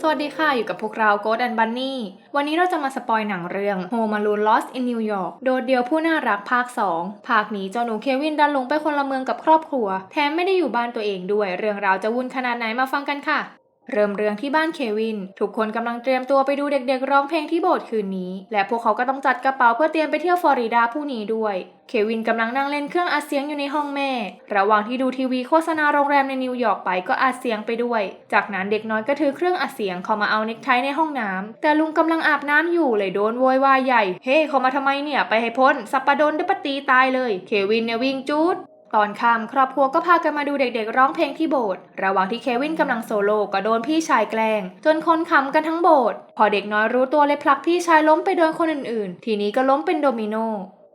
สวัสดีค่ะ อยู่กับพวกเราโกดแอนบันนี่วันนี้เราจะมาสปอยหนังเรื่อง Home Alone Lost in New York โดดเดียวผู้น่ารักภาค 2 ภาคนี้เจ้าหนูเควินดันหลงไปคนละเมืองกับครอบครัว แถมไม่ได้อยู่บ้านตัวเองด้วย เรื่องราวจะวุ่นขนาดไหนมาฟังกันค่ะ เริ่มเรื่องที่บ้านเควิน ทุกคนกำลังเตรียมตัวไปดูเด็กๆ ร้องเพลงที่โบสถ์คืนนี้ และพวกเขาก็ต้องจัดกระเป๋าเพื่อเตรียมไปเที่ยวฟลอริดาผู้นี้ด้วย เควินกำลังนั่งเล่นเครื่องอัดเสียงอยู่ในห้องแม่ ระหว่างที่ดูทีวีโฆษณาโรงแรมในนิวยอร์กไปก็อัดเสียงไปด้วย จากนั้นเด็กน้อยก็ถือเครื่องอัดเสียงเข้ามาเอาเน็กไทในห้องน้ำแต่ลุงกำลังอาบน้ำอยู่เลยโดนโวยวายใหญ่ เฮ้เขามาทำไมเนี่ย ไปให้พ้นสัปปะดนเดยวปตีตายเลย เควินเนี่ยวิ่งจูด ตอนค่ำครอบครัวก็พากันมาดูเด็กๆ ร้องเพลงที่โบสถ์ระหว่างที่เควินกำลังโซโล่ก็โดนพี่ชายแกล้ง จนคนขำกันทั้งโบสถ์พอเด็กน้อยรู้ตัวเลยผลักพี่ชายล้มไปโดนคนอื่นๆ ทีนี้ก็ล้มเป็นโดมิโน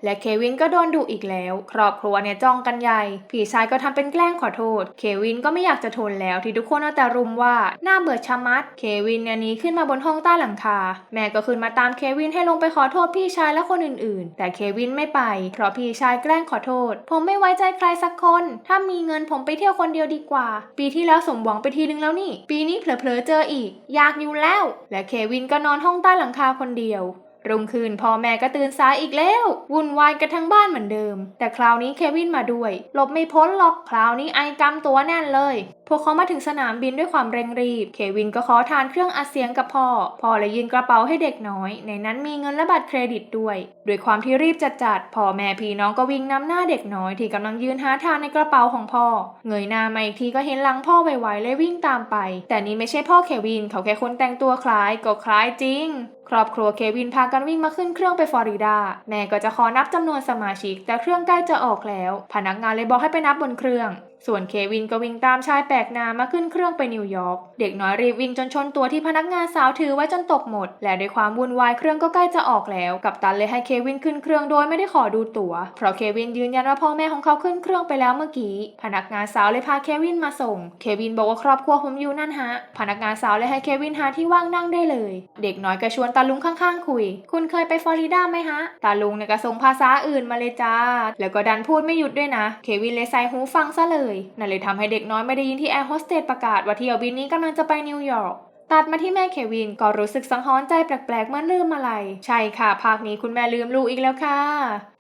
และเควินก็โดนดุอีกแล้ว ครอบครัวเนี่ยจ้องกันใหญ่ พี่ชายก็ทำเป็นแกล้งขอโทษ เควินก็ไม่อยากจะทนแล้วที่ทุกคนเอาแต่รุมว่าหน้าเบื่อชะมัด เควินเนี่ยนีขึ้นมาบนห้องใต้หลังคา แม่ก็ขึ้นมาตามเควินให้ลงไปขอโทษพี่ชายและคนอื่นๆ แต่เควินไม่ไป เพราะพี่ชายแกล้งขอโทษ ผมไม่ไว้ใจใครสักคน ถ้ามีเงินผมไปเที่ยวคนเดียวดีกว่า ปีที่แล้วสมหวังไปทีนึงแล้วนี่ ปีนี้เผลอๆเจออีก อยากอยู่แล้ว และเควินก็นอนห้องใต้หลังคาคนเดียว รุ่งคืนพ่อแม่ก็ตื่นสายอีกแล้ว วุ่นวายกันทั้งบ้านเหมือนเดิม แต่คราวนี้เควินมาด้วยหลบไม่พ้นหรอกคราวนี้ไอกำตัวแน่นเลยพวกเขามาถึงสนามบินด้วยความเร่งรีบ เควินก็ขอทานเครื่องอัดเสียงกับพ่อ พ่อเลยยื่นกระเป๋าให้เด็กน้อย ในนั้นมีเงินและบัตรเครดิตด้วย ด้วยความที่รีบจัดจัดพ่อแม่พี่น้องก็วิ่งนำหน้าเด็กน้อยที่กำลังยืนหาทานในกระเป๋าของพ่อ เงยหน้ามาอีกทีก็เห็นหลังพ่อไวๆเลยวิ่งตามไป แต่นี่ไม่ใช่พ่อเควิน เขาแค่คนแต่งตัวคล้ายก็คล้ายจริง ครอบครัวเควินพากันวิ่งมาขึ้นเครื่องไปฟลอริดา แม่ก็จะขอนับจำนวนสมาชิก แต่เครื่องใกล้จะออกแล้ว พนักงานเลยบอกให้ไปนับบนเครื่อง ส่วนเควินก็วิ่งตามชายแปลกหน้ามาขึ้นเครื่องไปนิวยอร์ก เด็กน้อยรีบวิ่งจนชนตัวที่พนักงานสาวถือไว้จนตกหมด และด้วยความวุ่นวายเครื่องก็ใกล้จะออกแล้ว กับตันเลยให้เควินขึ้นเครื่องโดยไม่ได้ขอดูตั๋ว เพราะเควินยืนยันว่าพ่อแม่ของเขาขึ้นเครื่องไปแล้วเมื่อกี้ พนักงานสาวเลยพาเควินมาส่ง เควินบอกว่าครอบครัวผมอยู่นั่นฮะ พนักงานสาวเลยให้เควินหาที่ว่างนั่งได้เลย เด็กน้อยก็ชวนตาลุงข้างๆ คุย คุณเคยไปฟลอริดาไหมฮะ ตาลุงเนี่ยก็ส่งภาษาอื่นมาเลยจ้า แล้วก็ดันพูดไม่หยุดด้วยนะ เควินเลยใส่หูฟังซะเลยนั่นเลยทำให้เด็กน้อยไม่ได้ยินที่แอร์โฮสเตสประกาศว่าเที่ยวบินนี้กำลังจะไปนิวยอร์กตัดมาที่แม่เควินก็รู้สึกสังหรณ์ใจแปลกๆเมื่อลืมอะไร ใช่ค่ะ ภาคนี้คุณแม่ลืมลูกอีกแล้วค่ะ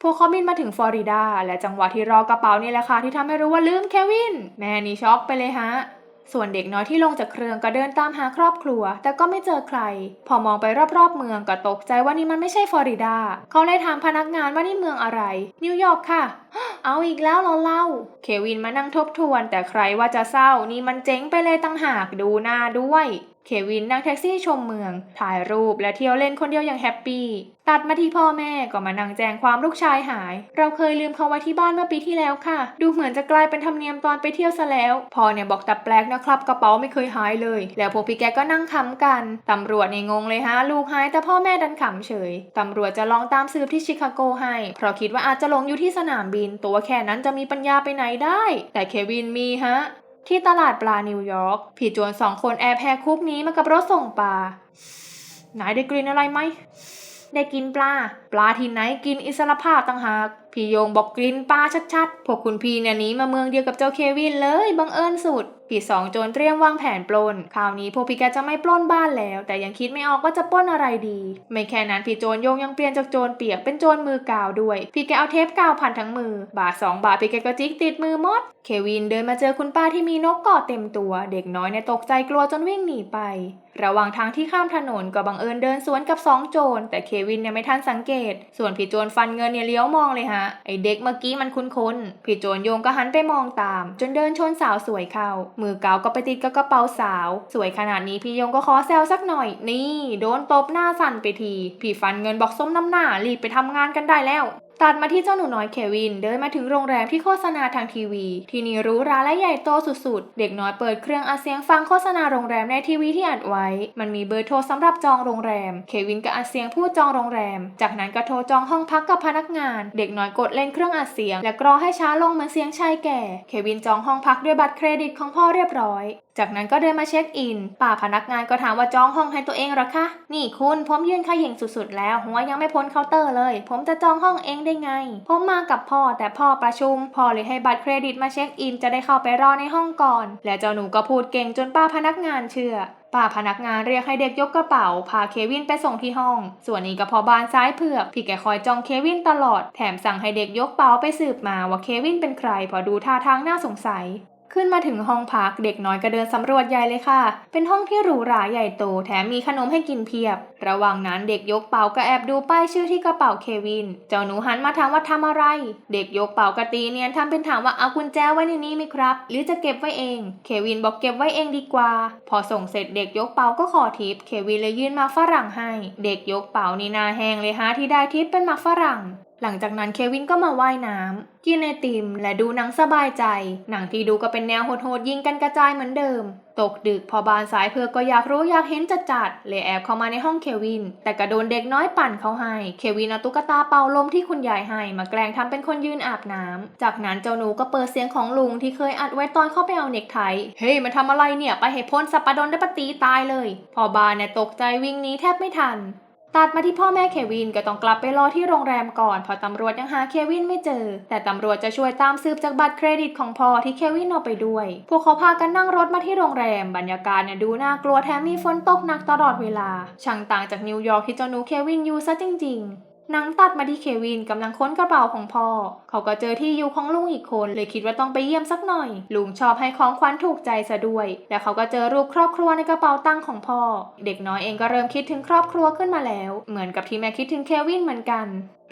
พวกเขาบินมาถึงฟลอริดา และจังหวะที่รอกระเป๋านี่แหละค่ะที่ทำให้รู้ว่าลืมเควิน แม่นี่ช็อกไปเลยฮะ ส่วนเด็กน้อยที่ลงจากเครื่องก็เดินตามหาครอบครัว แต่ก็ไม่เจอใคร พอมองไปรอบๆเมืองก็ตกใจว่านี่มันไม่ใช่ฟลอริดา เขาเลยถามพนักงานว่านี่เมืองอะไร นิวยอร์กค่ะ เอาอีกแล้วเราเล่า เควินมานั่งทบทวน แต่ใครว่าจะเศร้านี่มันเจ๊งไปเลยตั้งหากดูหน้าด้วย เควินนั่งแท็กซี่ชมเมือง ถ่ายรูปและเที่ยวเล่นคนเดียวอย่างแฮปปี้ ตัดมาที่พ่อแม่ก็มานั่งแจ้งความลูกชายหาย เราเคยลืมเขาไว้ที่บ้านเมื่อปีที่แล้วค่ะ ดูเหมือนจะกลายเป็นธรรมเนียมตอนไปเที่ยวซะแล้ว พ่อเนี่ยบอกแต่แปลกนะครับกระเป๋าไม่เคยหายเลย แล้วพวกพี่แกก็นั่งขำกัน ตำรวจเนี่ยงงเลยฮะลูกหายแต่พ่อแม่ดันขำเฉย ตำรวจจะลองตามสืบที่ชิคาโกให้ เพราะคิดว่าอาจจะหลงอยู่ที่สนามบิน ตัวแค่นั้นจะมีปัญญาไปไหนได้ แต่เควินมีฮะ ที่ตลาดปลานิวยอร์กผีจวนสองคนแอบแพรคุกนี้มากับรถส่งปลา นายได้กลิ่นอะไรไหม ได้กินปลา ปลาที่ไหนกินอิสรภาพต่างหาก พี่โยงบอกกลิ่นปลาชัดๆ พวกคุณพี่เนี่ยหนีมาเมืองเดียวกับเจ้าเควินเลย บังเอิญสุด พี่สองโจรเตรียมวางแผนปล้น คราวนี้พวกพี่แกจะไม่ปล้นบ้านแล้ว แต่ยังคิดไม่ออกว่าจะปล้นอะไรดี ไม่แค่นั้นพี่โจรโยงยังเปลี่ยนจากโจรเปียกเป็นโจรมือกาวด้วย พี่แกเอาเทปกาวพันทั้งมือ บาทสองบาทพี่แกก็จิกติดมือมด เควินเดินมาเจอคุณป้าที่มีนกเกาะเต็มตัว เด็กน้อยเนี่ยตกใจกลัวจนวิ่งหนีไประหว่างทางที่ข้ามถนนก็บังเอิญเดินสวนกับสองโจร แต่เควินเนี่ยไม่ทันสังเกต ส่วนพี่โจรฟันเงินเนี่ยเลี้ยวมองเลยฮะ ไอเด็กเมื่อกี้มันคุ้นๆ พี่โจรโยงก็หันไปมองตาม จนเดินชนสาวสวยเข้ามือเกาก็ไปติดกับกระเป๋าสาว สวยขนาดนี้พี่ยงก็ขอแซวสักหน่อย นี่ โดนตบหน้าสั่นไปที พี่ฟันเงินบอกส้มน้ำหน้ารีบไปทำงานกันได้แล้ว ตัดมาที่เจ้าหนูน้อยเควิน เดินมาถึงโรงแรมที่โฆษณาทางทีวี ที่นี่รู้ราและใหญ่โตสุดๆ เด็กน้อยเปิดเครื่องอัดเสียงฟังโฆษณาโรงแรมในทีวีที่อัดไว้ มันมีเบอร์โทรสำหรับจองโรงแรม เควินก็อัดเสียงพูดจองโรงแรม จากนั้นก็โทรจองห้องพักกับพนักงาน เด็กน้อยกดเล่นเครื่องอัดเสียง และกรอให้ช้าลงเหมือนเสียงชายแก่ เควินจองห้องพักด้วยบัตรเครดิตของพ่อเรียบร้อย จากนั้นก็เดินมาเช็คอิน ป่าพนักงานก็ถามว่าจองห้องให้ตัวเองหรอคะ นี่คุณผมยืนขย่งสุดๆ แล้วหัวยังไม่พ้นเคาน์เตอร์เลย ผมจะจองห้องเองได้ไง ผมมากับพ่อแต่พ่อประชุม พ่อเลยให้บัตรเครดิตมาเช็คอิน จะได้เข้าไปรอในห้องก่อน และเจ้าหนูก็พูดเก่งจนป้าพนักงานเชื่อป้าพนักงานเรียกให้เด็กยกกระเป๋า พาเควินไปส่งที่ห้อง ส่วนนี้ก็พอบานซ้ายเผือก พี่แกคอยจ้องเควินตลอด แถมสั่งให้เด็กยกเป๋าไปสืบมาว่าเควินเป็นใครเพอดูท่าทางน่าสงสัย ขึ้นมาถึงห้องพักเด็กน้อยก็เดินสำรวจใหญ่เลยค่ะ เป็นห้องที่หรูหราใหญ่โตแถมมีขนมให้กินเพียบ ระหว่างนั้นเด็กยกเป๋าก็แอบดูป้ายชื่อที่กระเป๋าเควิน เจ้าหนูหันมาถามว่าทำอะไร เด็กยกเป๋ากระตีเนียนทำเป็นถามว่าเอากุญแจไว้ในนี้ไหมครับ หรือจะเก็บไว้เอง เควินบอกเก็บไว้เองดีกว่า พอส่งเสร็จเด็กยกเป๋าก็ขอทิป เควินเลยยื่นมาฝรั่งให้ เด็กยกเป๋านี่นาแห้งเลยฮะที่ได้ทิปเป็นมาฝรั่ง หลังจากนั้นเควินก็มาว่ายน้ำกินไอติม และดูหนังสบายใจ หนังที่ดูก็เป็นแนวโหดๆยิงกันกระจายเหมือนเดิม ตกดึกพอบานสายเพื่อก็อยากรู้อยากเห็นจัดจัดๆเลยแอบเข้ามาในห้องเควิน แต่กระโดนเด็กน้อยปั่นเขาให้ เควินเอาตุ๊กตาเป่าลมที่คุณยายให้มาแกล้งทำเป็นคนยืนอาบน้ำจากนั้นเจ้าหนูก็เปิดเสียงของลุงที่เคยอัดไว้ตอนเข้าไปเอาเน็กไทเฮ้ยมาทำอะไรเนี่ยไปให้พ้นสัปปะดนได้ปตีตายเลย พอบานเนี่ยตกใจวิ่งหนีแทบไม่ทัน ตัดมาที่พ่อแม่เควินก็ต้องกลับไปรอที่โรงแรมก่อนเพอตำรวจยังหาเควินไม่เจอ แต่ตำรวจจะช่วยตามสืบจากบัตรเครดิตของพ่อที่เควินเอาไปด้วย พวกเขาพากันนั่งรถมาที่โรงแรม บรรยากาศเนี่ยดูน่ากลัวแถมมีฝนตกหนักตลอดเวลา ช่างต่างจากนิวยอร์กที่เจ้าหนูเควินอยู่ซะจริง ๆ หนังตัดมาที่เควินกำลังค้นกระเป๋าของพ่อ เขาก็เจอที่อยู่ของลุงอีกคน เลยคิดว่าต้องไปเยี่ยมสักหน่อย ลุงชอบให้ของขวัญถูกใจซะด้วย แล้วเขาก็เจอรูปครอบครัวในกระเป๋าตังค์ของพ่อ เด็กน้อยเองก็เริ่มคิดถึงครอบครัวขึ้นมาแล้ว เหมือนกับที่แม่คิดถึงเควินเหมือนกัน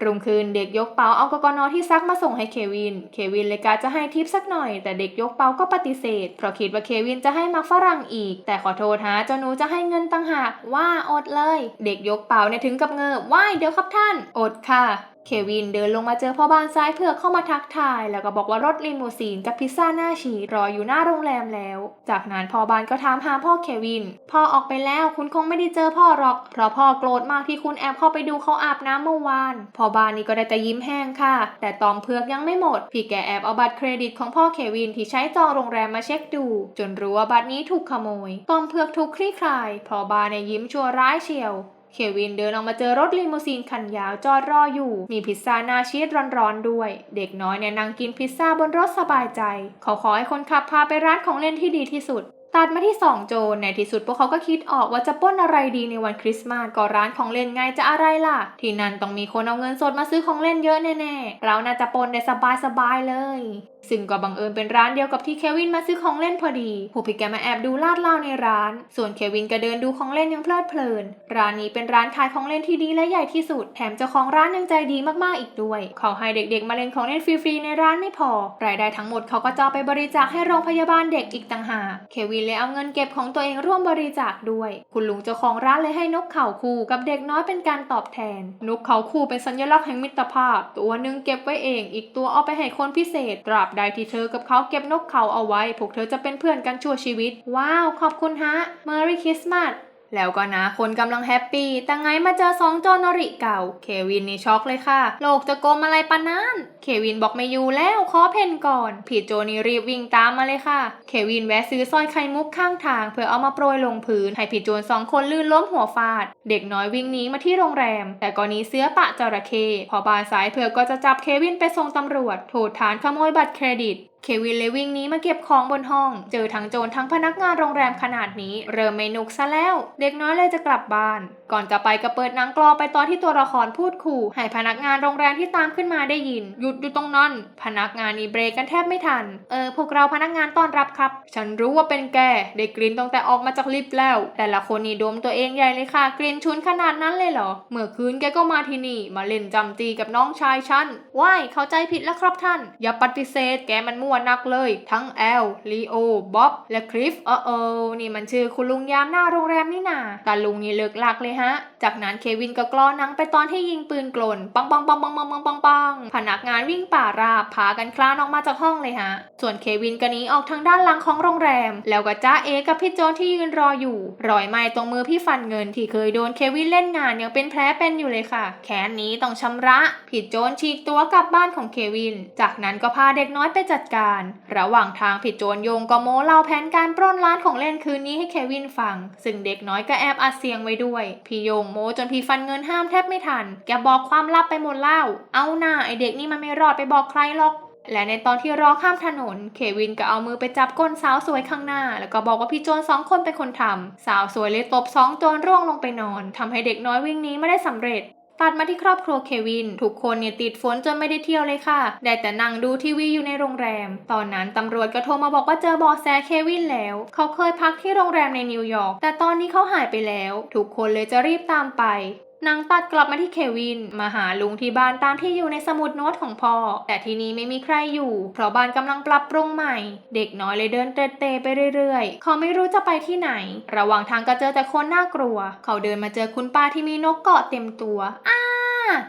รุ่งคืนเด็กยกเป๋าเอากกนที่ซักมาส่งให้เควิน เควินเลยกาจะให้ทิปสักหน่อย แต่เด็กยกเป๋าก็ปฏิเสธ เพราะคิดว่าเควินจะให้มักฝรั่งอีก แต่ขอโทษฮะเจ้าหนูจะให้เงินต่างหากว่าอดเลย เด็กยกเป๋าเนี่ยถึงกับเงือบว่ายเดี๋ยวครับท่าน อดค่ะ เควินเดินลงมาเจอพ่อบ้านซ้ายเพื่อเข้ามาทักทาย แล้วก็บอกว่ารถลิมูซีนกับพิซซ่าหน้าชีรออยู่หน้าโรงแรมแล้ว จากนั้นพ่อบ้านก็ถามหาพ่อเควิน พ่อออกไปแล้วคุณคงไม่ได้เจอพ่อหรอกเพราะพ่อโกรธมากที่คุณแอบเข้าไปดูเขาอาบน้ำเมื่อวาน พ่อบ้านนี่ก็ได้แต่ยิ้มแห้งค่ะ แต่ตอมเพือกยังไม่หมด พี่แกแอบเอาบัตรเครดิตของพ่อเควินที่ใช้จองโรงแรมมาเช็คดู จนรู้ว่าบัตรนี้ถูกขโมย ตอมเพือกถูกคลี่คลาย พ่อบ้านเนี่ยยิ้มชั่วร้ายเชียว เควินเดินออกมาเจอรถลิมูซีนคันยาวจอดรออยู่ มีพิซซ่าหน้าชีสร้อนๆด้วย เด็กน้อยเนี่ยนั่งกินพิซซ่าบนรถสบายใจ เขาขอให้คนขับพาไปร้านของเล่นที่ดีที่สุด ตัดมาที่สองโจรในที่สุดพวกเขาก็คิดออกว่าจะปล้นอะไรดีในวันคริสต์มาสก็ร้านของเล่นไงจะอะไรล่ะ ที่นั่นต้องมีคนเอาเงินสดมาซื้อของเล่นเยอะแน่ๆ เราน่าจะปล้นได้สบายๆเลย ซึ่งก็บังเอิญเป็นร้านเดียวกับที่เควินมาซื้อของเล่นพอดีผู้พิกแกมาแอบดูลาดเล่าในร้าน ส่วนเควินก็เดินดูของเล่นยังเพลิดเพลิน ร้านนี้เป็นร้านขายของเล่นที่ดีและใหญ่ที่สุด แถมเจ้าของร้านยังใจดีมากๆอีกด้วยเขาให้เด็กๆมาเล่นของเล่นฟรีๆในร้านไม่พอรายได้ทั้งหมดเขาก็จะไปบริจาคให้โรงพยาบาลเด็กอีกต่างหากเควินเลยเอาเงินเก็บของตัวเองร่วมบริจาคด้วย คุณลุงเจ้าของร้านเลยให้นกเขาคู่กับเด็กน้อยเป็นการตอบแทน นกเขาคู่เป็นสัญลักษณ์แห่งมิตรภาพ ตัวหนึ่งเก็บไว้เอง อีกตัวเอาไปให้คนพิเศษ ตราบใดที่เธอกับเขาเก็บนกเขาเอาไว้ พวกเธอจะเป็นเพื่อนกันชั่วชีวิต ว้าว ขอบคุณฮะ Merry Christmas แล้วก็นะ คนกำลังแฮปปี้ แต่ไงมาเจอสองโจรนริเก่า เควินนี่ช็อกเลยค่ะ โลกจะกลมอะไรปะนั้นเควินบอกไม่อยู่แล้วขอเพนก่อน ผีโจนี่รีบวิ่งตามมาเลยค่ะ เควินแวะซื้อสร้อยไข่มุกข้างทาง เพื่อเอามาโปรยลงพื้น ให้ผีโจรสองคนลื่นล้มหัวฟาด เด็กน้อยวิ่งหนีมาที่โรงแรม แต่ก่อนนี้เสื้อปะจระเข้พอบานสายเพื่อก็จะจับเควินไปส่งตำรวจ โทษฐานขโมยบัตรเครดิตเควินเลยวิ่งนี้มาเก็บของบนห้อง เจอทั้งโจรทั้งพนักงานโรงแรมขนาดนี้ เริ่มไม่นุกซะแล้ว เด็กน้อยเลยจะกลับบ้าน ก่อนจะไปก็เปิดหนังกลอไปตอนที่ตัวละครพูดขู่ ให้พนักงานโรงแรมที่ตามขึ้นมาได้ยิน หยุดอยู่ตรงนั้น พนักงานนี่เบรกกันแทบไม่ทัน เออพวกเราพนักงานต้อนรับครับ ฉันรู้ว่าเป็นแกได้กลิ่นตั้งแต่ออกมาจากลิฟต์แล้ว แต่ละคนนี่ดมตัวเองใหญ่เลยค่ะ กลิ่นชุนขนาดนั้นเลยเหรอ เมื่อคืนแกก็มาที่นี่ มาเล่นจำตีกับน้องชายฉันว้ายเข้าใจผิดแล้วครับท่าน อย่าปฏิเสธแกมันมัวนักเลย ทั้งแอลลีโอบ๊อบและคริฟเออเออนี่มันชื่อคุณลุงยามหน้าโรงแรมนี่นาตาลุงนี่เลิกลักเลยฮะจากนั้นเควินก็กล้อนังไปตอนที่ยิงปืนกลนปังปังปังปังปังปังปังปังพนักงานวิ่งป่าราบพากันคลานออกมาจากห้องเลยฮะ ส่วนเควินก็หนีออกทางด้านหลังของโรงแรม แล้วก็จ้าเอกับพี่โจที่ยืนรออยู่รอยไหม้ตรงมือพี่ฟันเงินที่เคยโดนเควินเล่นงานยังเป็นแผลเป็นอยู่เลยค่ะ แขนนี้ต้องชำระผิดโจนฉีกตัวกลับบ้านของเควิน จากนั้นก็พาเด็กน้อยไปจัดการ ระหว่างทางผิดโจนโยงก็โม้เล่าแผนการปล้นร้านของเล่นคืนนี้ให้เควินฟัง ซึ่งเด็กน้อยก็แอบอัดเสียงไว้ด้วย พี่โยงโมจนพี่ฟันเงินห้ามแทบไม่ทัน แกบอกความลับไปหมดเล่า เอาหน้าไอเด็กนี่มันไม่รอดไปบอกใครหรอก และในตอนที่รอข้ามถนน เควินก็เอามือไปจับก้นสาวสวยข้างหน้า แล้วก็บอกว่าพี่โจรสองคนเป็นคนทำสาวสวยเลยตบสองโจรร่วงลงไปนอนทำให้เด็กน้อยวิ่งหนี้ไม่ได้สำเร็จ ตัดมาที่ครอบครัวเควิน ทุกคนเนี่ยติดฝนจนไม่ได้เที่ยวเลยค่ะ ได้แต่นั่งดูทีวีอยู่ในโรงแรม ตอนนั้นตำรวจก็โทรมาบอกว่าเจอบอแสเควินแล้ว เขาเคยพักที่โรงแรมในนิวยอร์กแต่ตอนนี้เขาหายไปแล้ว ทุกคนเลยจะรีบตามไป นางตัดกลับมาที่เควิน มาหาลุงที่บ้านตามที่อยู่ในสมุดโน้ตของพ่อ แต่ที่นี้ไม่มีใครอยู่ เพราะบ้านกำลังปรับปรุงใหม่ เด็กน้อยเลยเดินเตะเตะไปเรื่อยๆ เขาไม่รู้จะไปที่ไหน ระหว่างทางก็เจอแต่คนน่ากลัว เขาเดินมาเจอคุณป้าที่มีนกเกาะเต็มตัวอ้า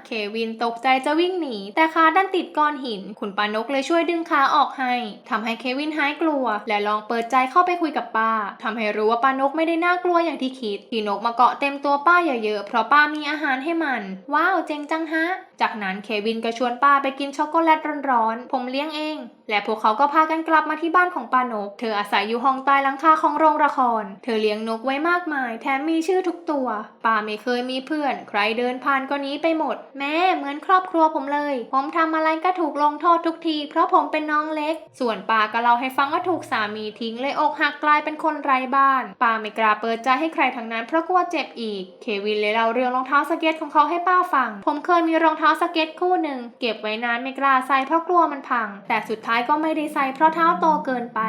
เควินตกใจจะวิ่งหนี แต่ขาดันติดก้อนหิน คุณปานกเลยช่วยดึงขาออกให้ทำให้เควินหายกลัว และลองเปิดใจเข้าไปคุยกับป้าทำให้รู้ว่าปานกไม่ได้น่ากลัวอย่างที่คิดที่นกมาเกาะเต็มตัวป้าเยอะๆเพราะป้ามีอาหารให้มัน ว้าวเจ๋งจังฮะ จากนั้นเควินก็ชวนป้าไปกินช็อกโกแลตร้อนๆ ผมเลี้ยงเอง และพวกเขาก็พากันกลับมาที่บ้านของป้านก เธออาศัยอยู่ห้องใต้หลังคาของโรงละคร เธอเลี้ยงนกไว้มากมาย แถมมีชื่อทุกตัว ป้าไม่เคยมีเพื่อน ใครเดินผ่านก็หนี้ไปหมด แม่เหมือนครอบครัวผมเลย ผมทำอะไรก็ถูกลงโทษทุกที เพราะผมเป็นน้องเล็ก ส่วนป้าก็เล่าให้ฟังว่าถูกสามีทิ้งเลยอกหักกลายเป็นคนไร้บ้าน ป้าไม่กล้าเปิดใจให้ใครทั้งนั้นเพราะกลัวเจ็บอีก เควินเลยเล่าเรื่องรองเท้าสเก็ตของเขาให้ป้าฟัง ผมเคยมีรองเท้าสเก็ตคู่หนึ่งเก็บไว้นานไม่กล้าใส่เพราะกลัวมันพัง แต่สุดท้ายก็ไม่ได้ใส่เพราะเท้าโตเกินไป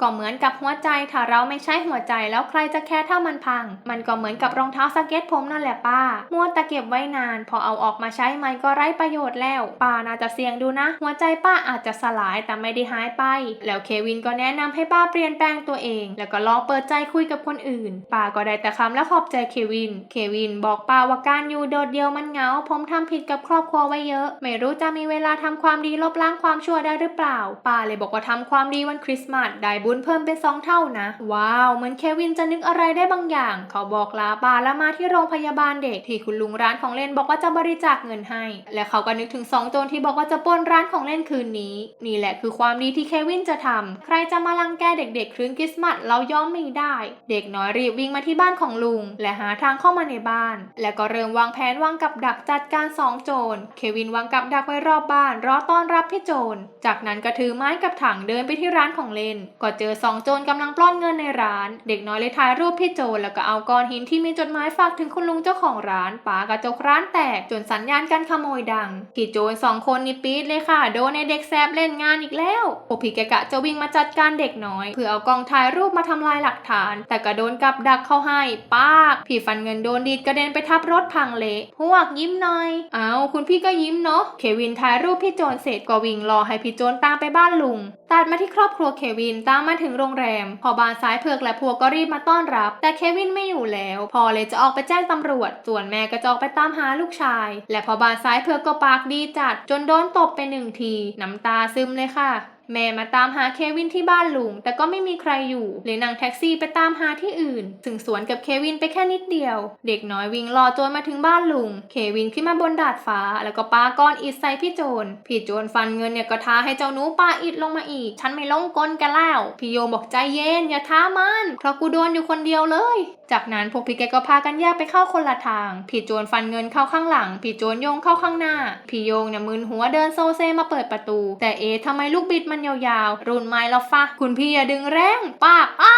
ก็เหมือนกับหัวใจถ้าเราไม่ใช้หัวใจแล้วใครจะแค่ถ้ามันพัง มันก็เหมือนกับรองเท้าสเก็ตผมนั่นแหละป้ามัวแต่เก็บไว้นาน พอเอาออกมาใช้มันก็ไร้ประโยชน์แล้ว ป้าน่าจะเสี่ยงดูนะ หัวใจป้าอาจจะสลายแต่ไม่ได้หายไป แล้วเควินก็แนะนำให้ป้าเปลี่ยนแปลงตัวเอง แล้วก็ลองเปิดใจคุยกับคนอื่น ป้าก็ได้แต่คำและขอบใจเควิน เควินบอกป้าว่าการอยู่โดดเดียวมันเหงา ผมทำผิดกับครอบครัวไว้เยอะ ไม่รู้จะมีเวลาทำความดีลบล้างความชั่วได้หรือเปล่า ป้าเลยบอกว่าทำความดีวันคริสต์มาสได้บุญเพิ่มเป็นสองเท่านะ ว้าว เหมือนเควินจะนึกอะไรได้บางอย่าง เขาบอกลาป้าแล้วมาที่โรงพยาบาลเด็กที่คุณลุงร้านของเล่นบอกว่าจะบริจาคเงินให้ และเขาก็นึกถึงสองโจรที่บอกว่าจะปล้นร้านของเล่นคืนนี้ นี่แหละคือความดีที่เควินจะทำใครจะมาลังแกเด็กๆคืนคริสต์มาสเรายอมไม่ได้ เด็กน้อยรีบวิ่งมาที่บ้านของลุง และหาทางเข้ามาในบ้าน และก็เริ่มวางแผนวางกับดักจัดการสองโจรเควินวางกับดักไว้รอบบ้านรอต้อนรับพี่โจร จากนั้นก็ถือไม้กับถังเดินไปที่ร้านของเล่น ก็เจอสองโจรกำลังปล้อนเงินในร้าน เด็กน้อยเลยถ่ายรูปพี่โจรแล้วก็เอาก้อนหินที่มีจดหมายฝากถึงคุณลุงเจ้าของร้านปากระจกร้านแตกจนสัญญาณการขโมยดังพี่โจรสองคนนี่ปี๊ดเลยค่ะ โดนในเด็กแซบเล่นงานอีกแล้วโอพี่แกกะจะวิ่งมาจัดการเด็กน้อย เพื่อเอากองถ่ายรูปมาทำลายหลักฐาน แต่ก็โดนกับดักเข้าให้ปาก พี่ฟันเงินโดนดีดกระเด็นไปทับรถพังเละพวกยิ้มหน่อย เอาคุณพี่ก็ยิ้มเนาะ เควินถ่ายรูปพี่โจนเสร็จก็วิ่งรอให้พี่โจนตามไปบ้านลุง ตัดมาที่ครอบครัวเควินตามมาถึงโรงแรม พอบานซ้ายเผือกและพวกก็รีบมาต้อนรับ แต่เควินไม่อยู่แล้ว พอเลยจะออกไปแจ้งตำรวจ ส่วนแม่ก็จะออกไปตามหาลูกชาย และพอบานซ้ายเผือกก็ปากดีจัด จนโดนตบไปหนึ่งที น้ำตาซึมเลยค่ะ แม่มาตามหาเควินที่บ้านลุง แต่ก็ไม่มีใครอยู่ เลยนั่งแท็กซี่ไปตามหาที่อื่นถึงสวนกับเควินไปแค่นิดเดียว เด็กน้อยวิ่งรอโจรมาถึงบ้านลุง เควินขึ้นมาบนดาดฟ้า แล้วก็ปาก้อนอิฐใส่พี่โจรพี่โจรฟันเงินเนี่ยก็ท้าให้เจ้าหนูปาอิฐลงมาอีก ฉันไม่ลงกลกันแล้ว พี่โยบอกใจเย็นอย่าท้ามันเพราะกูโดนอยู่คนเดียวเลย จากนั้นพวกพี่แกก็พากันแยกไปเข้าคนละทาง พี่โจรฟันเงินเข้าข้างหลัง พี่โจรโยงเข้าข้างหน้า พี่โยงเนี่ยมึนหัวเดินโซเซมาเปิดประตู แต่เอ๊ะทำไมลูกบิดมันยาวๆ รุนไม้แล้วฟะคุณพี่อย่าดึงแรงปากอ้า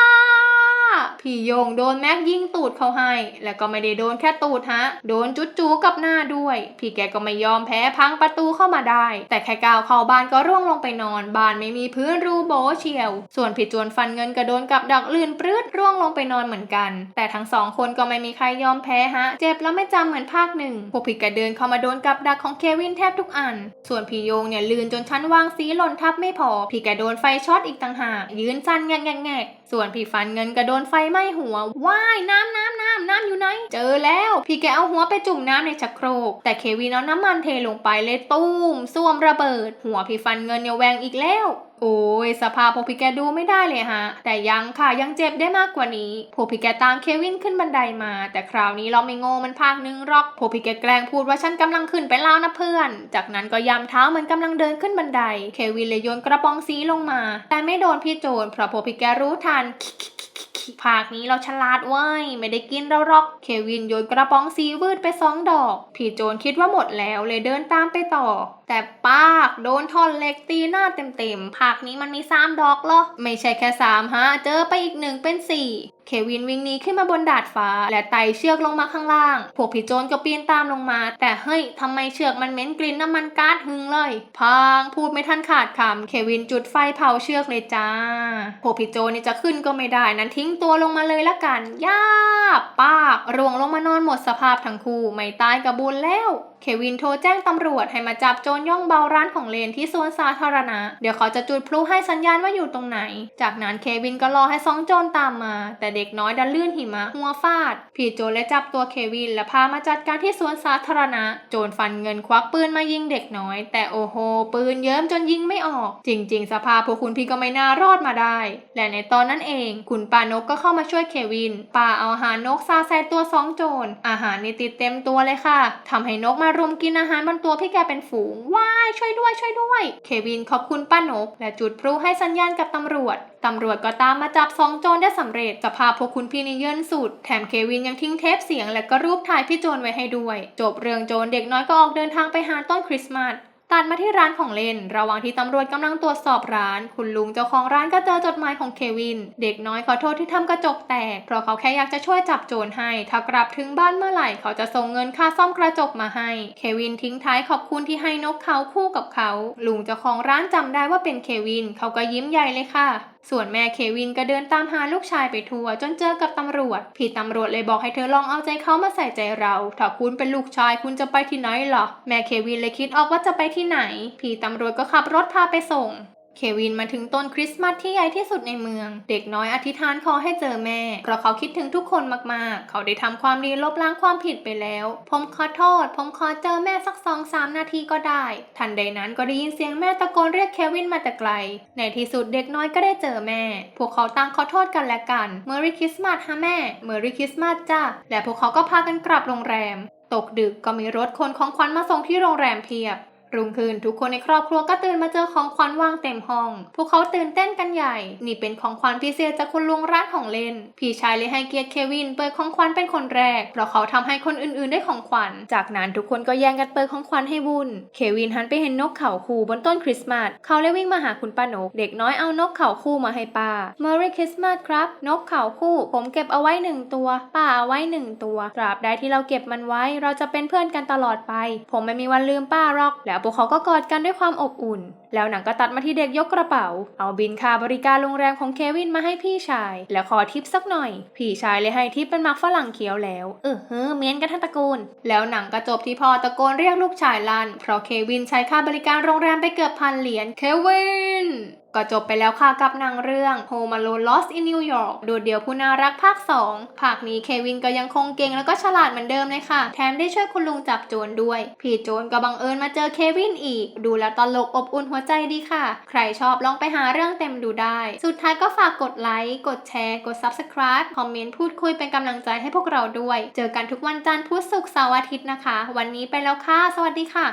พี่โยงโดนแม็กยิงตูดเขาให้ แล้วก็ไม่ได้โดนแค่ตูดฮะ โดนจุดจูกับหน้าด้วย พี่แกก็ไม่ยอมแพ้พังประตูเข้ามาได้ แต่แค่ก้าวเข้าบ้านก็ร่วงลงไปนอน บ้านไม่มีพื้นรูโบเชียว ส่วนพี่จวนฟันเงินก็โดนกับดักลื่นปลื้ดร่วงลงไปนอนเหมือนกัน แต่ทั้งสองคนก็ไม่มีใครยอมแพ้ฮะ เจ็บแล้วไม่จำเหมือนภาคหนึ่งพวกพี่แกเดินเข้ามาโดนกับดักของเควินแทบทุกอัน ส่วนพี่โยงเนี่ยลื่นจนชั้นวางสีหล่นทับไม่พอ พี่แกโดนไฟช็อตอีกต่างหากยืนสั่นแงกแงก ส่วนพี่ฟันเงินก็โดนไฟไหม้หัวว่ายน้ำน้ำน้ำน้ำอยู่ไหน เจอแล้ว พี่แกเอาหัวไปจุ่มน้ำในชักโครก แต่เควินเอาน้ำมันเทลงไปเลยตุ้มส่วมระเบิด หัวพี่ฟันเงินเนี่ยแหวงอีกแล้ว โอ้ยสภาพพวกพี่แกดูไม่ได้เลยฮะ แต่ยังค่ะยังเจ็บได้มากกว่านี้พวกพี่แกตามเควินขึ้นบันไดมา แต่คราวนี้เราไม่โง่มันภาคนึงหรอกพวกพี่แกแกล้งพูดว่าฉันกำลังขึ้นไปแล้วนะเพื่อน จากนั้นก็ยำเท้าเหมือนกำลังเดินขึ้นบันได เควินเลยโยนกระป๋องสีลงมา แต่ไม่โดนพี่โจนเพราะพวกพี่แกรู้ทัน ภาคนี้เราฉลาดเว้ยไม่ได้กินเราหรอก เควินโยนกระป๋องสีวืดไปสองดอกพี่โจรคิดว่าหมดแล้วเลยเดินตามไปต่อ แต่ปากโดนท่อนเหล็กตีหน้าเต็มๆภาคนี้มันมีสามดอกเหรอ ไม่ใช่แค่สามฮะ เจอไปอีกหนึ่งเป็นสี่เควินวิ่งหนีขึ้นมาบนดาดฟ้า และไต่เชือกลงมาข้างล่าง พวกผีโจรก็ปีนตามลงมา แต่เฮ้ยทำไมเชือกมันเหม็นกลิ่นน้ำมันก๊าซหึงเลย พังพูดไม่ทันขาดคำเควินจุดไฟเผาเชือกเลยจ้า พวกผีโจรนี่จะขึ้นก็ไม่ได้นั้นทิ้งตัวลงมาเลยละกันย่าปาร่วงลงมานอนหมดสภาพทั้งคู่ไม่ตายกับบุญแล้ว เควินโทรแจ้งตำรวจให้มาจับโจรย่องเบาร้านของเลนที่สวนสาธารณะ เดี๋ยวเขาจะจุดพลุให้สัญญาณว่าอยู่ตรงไหน จากนั้นเควินก็รอให้สองโจรตามมา แต่เด็กน้อยดันลื่นหิมะหัวฟาด ผีโจรเลยจับตัวเควินและพามาจัดการที่สวนสาธารณะ โจรฟันเงินควักปืนมายิงเด็กน้อย แต่โอ้โห ปืนเยิ้มจนยิงไม่ออก จริง ๆ สภาพพวกคุณพี่ก็ไม่น่ารอดมาได้ และในตอนนั้นเอง คุณปานกก็เข้ามาช่วยเควินป่าเอาอาหารนกซาใส่ตัวสองโจรอาหารนี่ติดเต็มตัวเลยค่ะทำให้นกมารุมกินอาหารบนตัวพี่แกเป็นฝูงว้ายช่วยด้วยช่วยด้วย เควินขอบคุณป้านก และจุดพลุให้สัญญาณกับตำรวจ ตำรวจก็ตามมาจับสองโจรได้สำเร็จสภาพพวกคุณพี่นี่เยินสุด แถมเควินยังทิ้งเทปเสียงและก็รูปถ่ายพี่โจรไว้ให้ด้วย จบเรื่องโจรเด็กน้อยก็ออกเดินทางไปหาต้นคริสต์มาส ตัดมาที่ร้านของเล่น ระหว่างที่ตำรวจกำลังตรวจสอบร้าน คุณลุงเจ้าของร้านก็เจอจดหมายของเควิน เด็กน้อยขอโทษที่ทำกระจกแตก เพราะเขาแค่อยากจะช่วยจับโจรให้ ถ้ากลับถึงบ้านเมื่อไหร่เขาจะส่งเงินค่าซ่อมกระจกมาให้ เควินทิ้งท้ายขอบคุณที่ให้นกเขาคู่กับเขา ลุงเจ้าของร้านจำได้ว่าเป็นเควิน เขาก็ยิ้มใหญ่เลยค่ะส่วนแม่เควินก็เดินตามหาลูกชายไปทั่ว จนเจอกับตำรวจ พี่ตำรวจเลยบอกให้เธอลองเอาใจเขามาใส่ใจเรา ถ้าคุณเป็นลูกชายคุณจะไปที่ไหนหรอ แม่เควินเลยคิดออกว่าจะไปที่ไหน พี่ตำรวจก็ขับรถพาไปส่ง เควินมาถึงต้นคริสต์มาสที่ใหญ่ที่สุดในเมือง เด็กน้อยอธิษฐานขอให้เจอแม่ เพราะเขาคิดถึงทุกคนมากๆ เขาได้ทำความดีลบล้างความผิดไปแล้ว ผมขอโทษ ผมขอเจอแม่สักสองสามนาทีก็ได้ ทันใดนั้นก็ได้ยินเสียงแม่ตะโกนเรียกเควินมาแต่ไกล ในที่สุดเด็กน้อยก็ได้เจอแม่ พวกเขาต่างขอโทษกันและกันเมอรี่คริสต์มาสฮะแม่เมอรี่คริสต์มาสจ้าและพวกเขาก็พากันกลับโรงแรม ตกดึกก็มีรถคนของขวัญมาส่งที่โรงแรมเพียบ รุ่งขึ้นทุกคนในครอบครัวก็ตื่นมาเจอของขวัญวางเต็มห้อง พวกเขาตื่นเต้นกันใหญ่ นี่เป็นของขวัญพิเศษจากคุณลุงร้านของเล่น พี่ชายเลยให้เกียรติเควินเปิดของขวัญเป็นคนแรก เพราะเขาทำให้คนอื่นๆได้ของขวัญ จากนั้นทุกคนก็แย่งกันเปิดของขวัญให้วุ่น เควินหันไปเห็นนกเขาคู่บนต้นคริสต์มาส เขาเลยวิ่งมาหาคุณป้านก เด็กน้อยเอานกเขาคู่มาให้ป้า Merry Christmas ครับ นกเขาคู่ ผมเก็บเอาไว้หนึ่งตัว ป้าเอาไว้หนึ่งตัว ตราบใดที่เราเก็บมันไว้ เราจะเป็นเพื่อนกันตลอดไป ผมไม่มีวันลืมป้าหรอก แล้วพวกเขาก็กอดกันด้วยความอบอุ่น แล้วหนังก็ตัดมาที่เด็กยกกระเป๋า เอาบินค่าบริการโรงแรมของเควินมาให้พี่ชาย แล้วขอทิปสักหน่อย พี่ชายเลยให้ทิปเป็นมักฝรั่งเขียวแล้ว เออเฮ้อเมียนกันทั้งตระกูล แล้วหนังก็จบที่พ่อตะโกนเรียกลูกชายลั่นเพราะเควินใช้ค่าบริการโรงแรมไปเกือบพันเหรียญ เควิน ก็จบไปแล้วค่ะกับหนังเรื่อง Home Alone Lost in New York โดดเดี่ยวผู้น่ารักภาค 2 ภาคนี้เควินก็ยังคงเก่งแล้วก็ฉลาดเหมือนเดิมเลยค่ะ แถมได้ช่วยคุณลุงจับโจรด้วย พี่โจรก็บังเอิญมาเจอเควินอีก ดูแล้วตลกอบอุ่นหัวใจดีค่ะ ใครชอบลองไปหาเรื่องเต็มดูได้ สุดท้ายก็ฝากกดไลค์ กดแชร์ กด Subscribe คอมเมนต์พูดคุยเป็นกำลังใจให้พวกเราด้วย เจอกันทุกวันจันทร์พุธศุกร์เสาร์อาทิตย์นะคะ วันนี้ไปแล้วค่ะ สวัสดีค่ะ